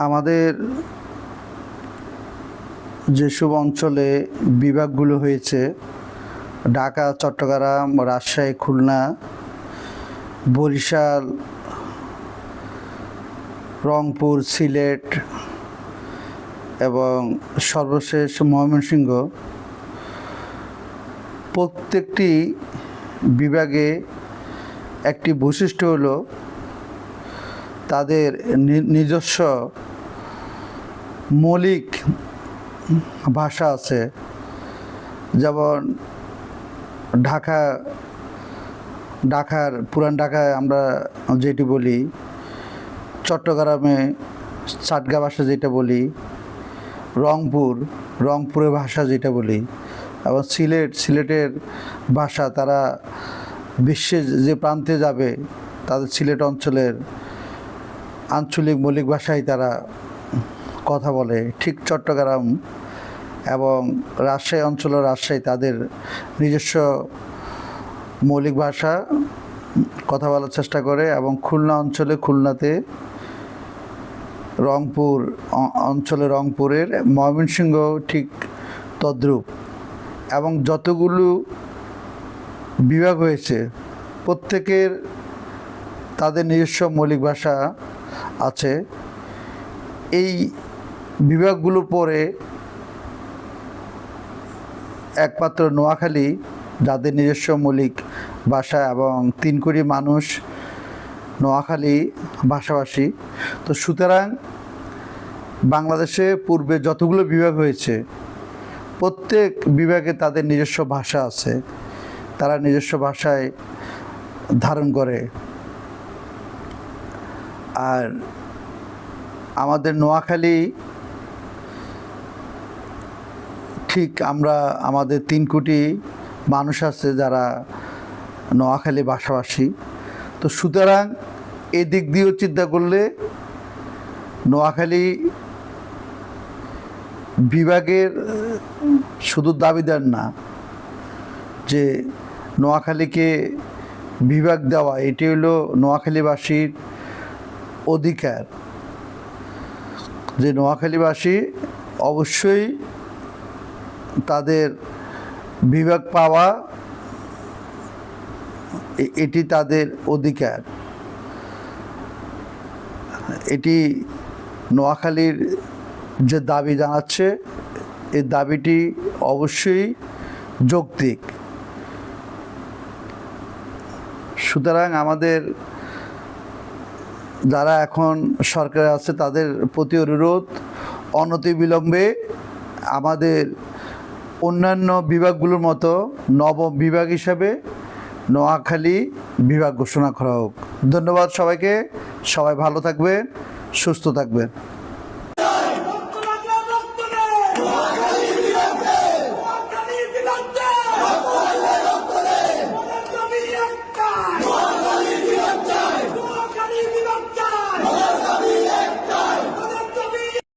আমাদের যেসব অঞ্চলে বিভাগগুলো হয়েছে ঢাকা চট্টগ্রাম রাজশাহী খুলনা বরিশাল রংপুর, সিলেট এবং সর্বশেষ ময়মনসিংহ প্রত্যেকটি বিভাগে একটি বৈশিষ্ট্য হলো তাদের নিজস্ব মৌলিক ভাষা আছে। যেমন ঢাকা, ঢাকার, পুরান ঢাকায় আমরা যেটি বলি চট্টগ্রামে চাটগা ভাষা যেটা বলি, রংপুর রংপুরের ভাষা যেটা বলি, এবং সিলেট, সিলেটের ভাষা তারা বিশ্বের যে প্রান্তে যাবে, তাদের সিলেট অঞ্চলের আঞ্চলিক মৌলিক ভাষায় তারা কথা বলে। ঠিক চট্টগ্রাম এবং রাজশাহী অঞ্চল রাজশাহী তাদের নিজস্ব মৌলিক ভাষা, কথা বলার চেষ্টা করে এবং খুলনা অঞ্চলে খুলনাতে রংপুর অঞ্চলে রংপুরের ময়মনসিংহ ঠিক তদ্রূপ এবং যতগুলো বিভাগ হয়েছে, প্রত্যেকের তাদের নিজস্ব মৌলিক ভাষা আছে। এই বিভাগগুলো পরে একমাত্র নোয়াখালী, যাদের নিজস্ব মৌলিক ভাষা এবং তিন কোটি মানুষ নোয়াখালী ভাষাভাষী। তো সুতরাং বাংলাদেশে পূর্বে যতগুলো বিভাগ হয়েছে, প্রত্যেক বিভাগে তাদের নিজস্ব ভাষা আছে। তারা নিজস্ব ভাষায় ধারণ করে। আর আমাদের নোয়াখালী, ঠিক আমরা, আমাদের তিন কোটি মানুষ আছে যারা নোয়াখালী ভাষাভাষী। তো সুতরাং এদিক দিয়েও চিন্তা করলে নোয়াখালী বিভাগের শুধু দাবিদার না, যে নোয়াখালীকে বিভাগ দেওয়া, এটি হলো নোয়াখালীবাসীর অধিকার। যে নোয়াখালীবাসী অবশ্যই তাদের বিভাগ পাওয়া এটি তাদের অধিকার। এটি নোয়াখালীর যে দাবি জানাচ্ছে, এই দাবিটি অবশ্যই যৌক্তিক। সুতরাং আমাদের যারা এখন সরকারে আছে, তাদের প্রতি অনুরোধ, অনতিবিলম্বে আমাদের অন্যান্য বিভাগগুলোর মতো নবম বিভাগ হিসাবে নোয়াখালী বিভাগ ঘোষণা করা হোক। ধন্যবাদ সবাইকে। সবাই ভালো থাকবেন, সুস্থ থাকবেন।